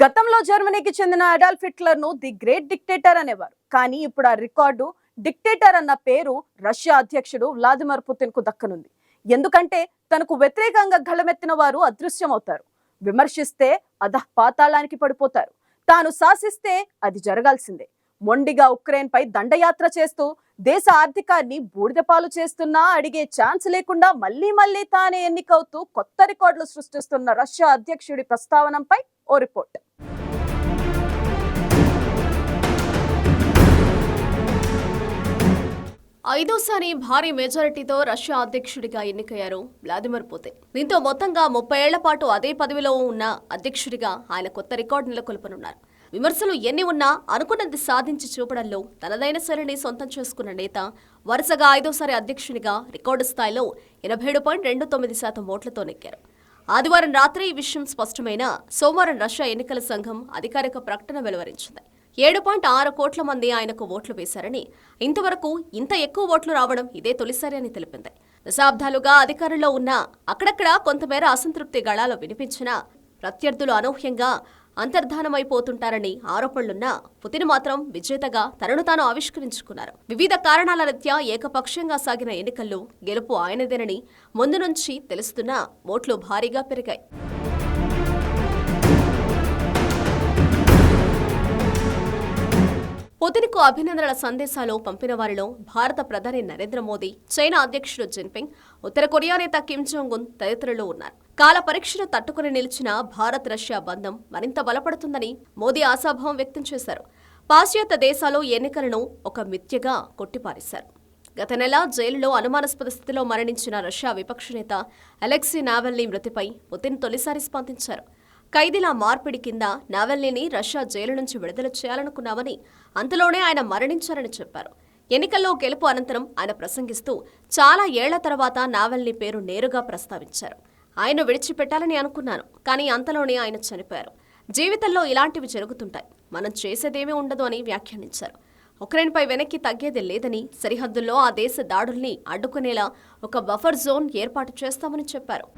గతంలో జర్మనీకి చెందిన అడాల్ఫ్ హిట్లర్ను ది గ్రేట్ డిక్టేటర్ అనేవారు. కానీ ఇప్పుడు ఆ రికార్డు డిక్టేటర్ అన్న పేరు రష్యా అధ్యక్షుడు వ్లాదిమిర్ పుతిన్కు దక్కనుంది. ఎందుకంటే తనకు వ్యతిరేకంగా గళమెత్తిన వారు అదృశ్యమవుతారు. విమర్శిస్తే అధ పాతాళానికి పడిపోతారు. తాను శాసిస్తే అది జరగాల్సిందే. మొండిగా ఉక్రెయిన్ పై దండయాత్ర చేస్తూ దేశ ఆర్థికాన్ని బూడిదపాలు చేస్తున్నా అడిగే ఛాన్స్ లేకుండా మళ్ళీ మళ్ళీ తానే ఎన్నికవుతూ కొత్త రికార్డులు సృష్టిస్తున్న రష్యా అధ్యక్షుడి ప్రస్తావనపై ఓ రిపోర్ట్. ఐదోసారి భారీ మెజారిటీతో రష్యా అధ్యక్షుడిగా ఎన్నికయ్యారు వ్లాదిమిర్ పుతిన్. దీంతో మొత్తంగా ముప్పై ఏళ్ళ పాటు అదే పదవిలో ఉన్న అధ్యక్షుడిగా ఆయన కొత్త రికార్డు నెలకొల్పనున్నారు. విమర్శలు ఎన్ని ఉన్నా అనుకున్నది సాధించి చూపడంలో తనదైన శైలిని సొంతం చేసుకున్న నేత వరుసగా ఐదోసారి అధ్యక్షునిగా రికార్డు స్థాయిలో ఎనభై ఏడు పాయింట్ రెండు తొమ్మిది శాతం ఓట్లతో నెక్కారు ఆదివారం రాత్రి ఈ విషయం స్పష్టమైన సోమవారం రష్యా ఎన్నికల సంఘం అధికారిక ప్రకటన వెలువరించింది. ఏడు పాయింట్ ఆరు కోట్ల మంది ఆయనకు ఓట్లు వేశారని ఇంతవరకు ఇంత ఎక్కువ ఓట్లు రావడం ఇదే తొలిసారి అని తెలిపింది. దశాబ్దాలుగా అధికారంలో ఉన్న అక్కడక్కడ కొంతమేర అసంతృప్తి గళాలు వినిపించినా ప్రత్యర్థులు అనూహ్యంగా అంతర్ధానమైపోతుంటారని ఆరోపణలున్నా పుతిన్ మాత్రం విజేతగా తనను తాను ఆవిష్కరించుకున్నారు. వివిధ కారణాల రీత్యా ఏకపక్షంగా సాగిన ఎన్నికల్లో గెలుపు ఆయనదేనని ముందు నుంచి తెలుస్తున్నా ఓట్లు భారీగా పెరిగాయి. పుతిన్కు అభినందనల సందేశాలు పంపిన వారిలో భారత ప్రధాని నరేంద్ర మోదీ చైనా అధ్యక్షుడు జిన్పింగ్ ఉత్తర కొరియా నేత కిమ్ జోంగ్ ఉన్ తదితరులు ఉన్నారు. కాల పరీక్షను తట్టుకుని నిలిచిన భారత్ రష్యా బంధం మరింత బలపడుతుందని మోదీ ఆశాభావం వ్యక్తం చేశారు. పాశ్చాత్య దేశాలు ఎన్నికలను ఒక మిథ్యగా కొట్టిపారేశారు. గత నెల జైలులో అనుమానాస్పద స్థితిలో మరణించిన రష్యా విపక్ష నేత అలెక్సీ నావెల్నీ మృతిపై పుతిన్ తొలిసారి స్పందించారు. ఖైదీల మార్పిడి కింద నావెల్నీని రష్యా జైలు నుంచి విడుదల చేయాలనుకున్నామని అంతలోనే ఆయన మరణించారని చెప్పారు. ఎన్నికల్లో గెలుపు అనంతరం ఆయన ప్రసంగిస్తూ చాలా ఏళ్ళ తర్వాత నావెల్నీ పేరు నేరుగా ప్రస్తావించారు. ఆయన విడిచిపెట్టాలని అనుకున్నాను కానీ అంతలోనే ఆయన చనిపోయారు. జీవితంలో ఇలాంటివి జరుగుతుంటాయి. మనం చేసేదేమీ ఉండదు అని వ్యాఖ్యానించారు. ఉక్రెయిన్పై వెనక్కి తగ్గేది లేదని సరిహద్దుల్లో ఆ దేశ దాడుల్ని అడ్డుకునేలా ఒక బఫర్ జోన్ ఏర్పాటు చేస్తామని చెప్పారు.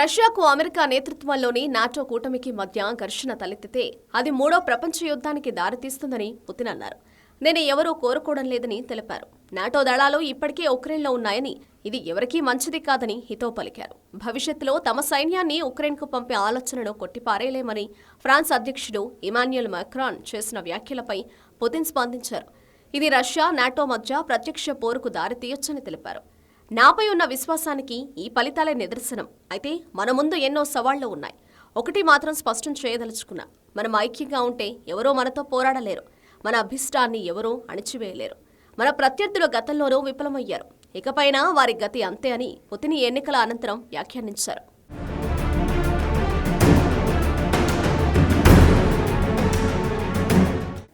రష్యాకు అమెరికా నేతృత్వంలోని నాటో కూటమికి మధ్య ఘర్షణ తలెత్తితే అది మూడో ప్రపంచ యుద్ధానికి దారితీస్తుందని పుతిన్ అన్నారు. నేను ఎవరూ కోరుకోవడం లేదని తెలిపారు. నాటో దళాలు ఇప్పటికే ఉక్రెయిన్లో ఉన్నాయని ఇది ఎవరికీ మంచిది కాదని హితో పలికారు. భవిష్యత్తులో తమ సైన్యాన్ని ఉక్రెయిన్కు పంపే ఆలోచనను కొట్టిపారేయలేమని ఫ్రాన్స్ అధ్యక్షుడు ఇమాన్యుయల్ మాక్రాన్ చేసిన వ్యాఖ్యలపై పుతిన్ స్పందించారు. ఇది రష్యా నాటో మధ్య ప్రత్యక్ష పోరుకు దారితీయొచ్చని తెలిపారు. నాపై ఉన్న విశ్వాసానికి ఈ ఫలితాలే నిదర్శనం. అయితే మన ముందు ఎన్నో సవాళ్ళు ఉన్నాయి. ఒకటి మాత్రం స్పష్టం చేయదలుచుకున్నా మనం ఐక్యంగా ఉంటే ఎవరో మనతో పోరాడలేరు. మన అభిష్టాన్ని ఎవరూ అణిచివేయలేరు. మన ప్రత్యర్థులు గతంలోనూ విఫలమయ్యారు. ఇకపైన వారి గతి అంతే అని పొతిని ఎన్నికల అనంతరం వ్యాఖ్యానించారు.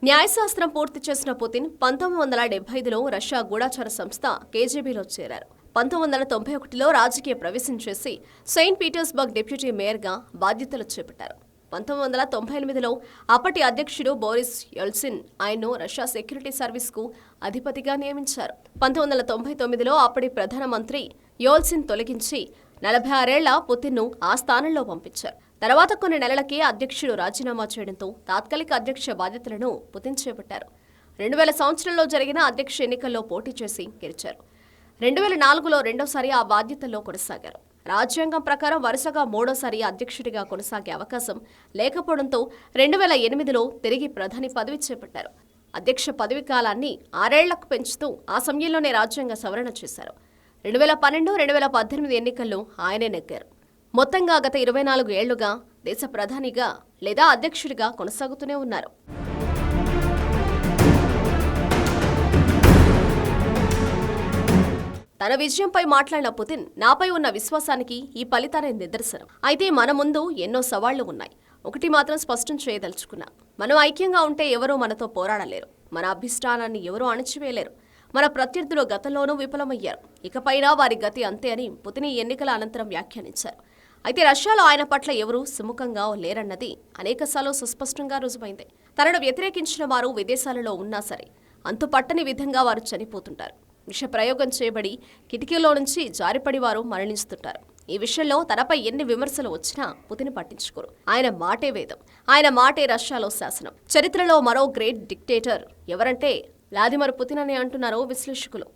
న్యాయశాస్త్రం పూర్తి చేసిన పుతిన్ పంతొమ్మిది వందల డెబ్బై ఐదులో రష్యా గూఢాచార సంస్థ కేజీబీలో చేరారు. పంతొమ్మిది వందల తొంభై ఒకటిలో రాజకీయ ప్రవేశం చేసి సెయింట్ పీటర్స్బర్గ్ డిప్యూటీ మేయర్గా బాధ్యతలు చేపట్టారు. పంతొమ్మిది వందల తొంభై ఎనిమిదిలో అప్పటి అధ్యక్షుడు బోరిస్ యల్సిన్ ఆయన్ను రష్యా సెక్యూరిటీ సర్వీస్కు అధిపతిగా నియమించారు. పంతొమ్మిది వందల తొంభై తొమ్మిదిలో అప్పటి ప్రధానమంత్రి యోల్సిన్ తొలగించి నలభై ఆరేళ్ళ పుతిన్ను ఆ స్థానంలో పంపించారు. తర్వాత కొన్ని నెలలకే అధ్యక్షుడు రాజీనామా చేయడంతో తాత్కాలిక అధ్యక్ష బాధ్యతలను పుతిన్ చేపట్టారు. రెండు వేల సంవత్సరంలో జరిగిన అధ్యక్ష ఎన్నికల్లో పోటీ చేసి గెలిచారు. రెండు వేల నాలుగులో రెండోసారి ఆ బాధ్యతల్లో కొనసాగారు. రాజ్యాంగం ప్రకారం వరుసగా మూడోసారి అధ్యక్షుడిగా కొనసాగే అవకాశం లేకపోవడంతో రెండు వేల ఎనిమిదిలో తిరిగి ప్రధాని పదవి చేపట్టారు. అధ్యక్ష పదవి కాలాన్ని ఆరేళ్ళకు పెంచుతూ ఆ సమయంలోనే రాజ్యాంగ సవరణ చేశారు. రెండు వేల పన్నెండు రెండు వేల పద్దెనిమిది ఎన్నికల్లో ఆయనే నెగ్గారు. మొత్తంగా గత ఇరవై నాలుగు ఏళ్ళుగా దేశ ప్రధానిగా లేదా అధ్యక్షుడిగా కొనసాగుతూనే ఉన్నారు. తన విజయంపై మాట్లాడిన పుతిన్ నాపై ఉన్న విశ్వాసానికి ఈ ఫలితానే నిదర్శనం. అయితే మన ముందు ఎన్నో సవాళ్ళు ఉన్నాయి. ఒకటి మాత్రం స్పష్టం చేయదలుచుకున్నా. మనం ఐక్యంగా ఉంటే ఎవరూ మనతో పోరాడలేరు. మన అభిష్టానాన్ని ఎవరూ అణచివేయలేరు. మన ప్రత్యర్థులు గతంలోనూ విఫలమయ్యారు. ఇకపైనా వారి గతి అంతే అని పుతిని ఎన్నికల అనంతరం వ్యాఖ్యానించారు. అయితే రష్యాలో ఆయన పట్ల ఎవరూ సుముఖంగా లేరన్నది అనేకసార్లు సుస్పష్టంగా రుజువైంది. తనను వ్యతిరేకించిన వారు విదేశాలలో ఉన్నా సరే అంతుపట్టని విధంగా వారు చనిపోతుంటారు. విషప్రయోగం చేయబడి కిటికీలో నుంచి జారిపడి వారు మరణిస్తుంటారు. ఈ విషయంలో తనపై ఎన్ని విమర్శలు వచ్చినా పుతిని పట్టించుకోరు. ఆయన మాటే వేదం. ఆయన మాటే రష్యాలో శాసనం. చరిత్రలో మరో గ్రేట్ డిక్టేటర్ ఎవరంటే వ్లాదిమిర్ పుతిన్ అని అంటున్నారు విశ్లేషకులు.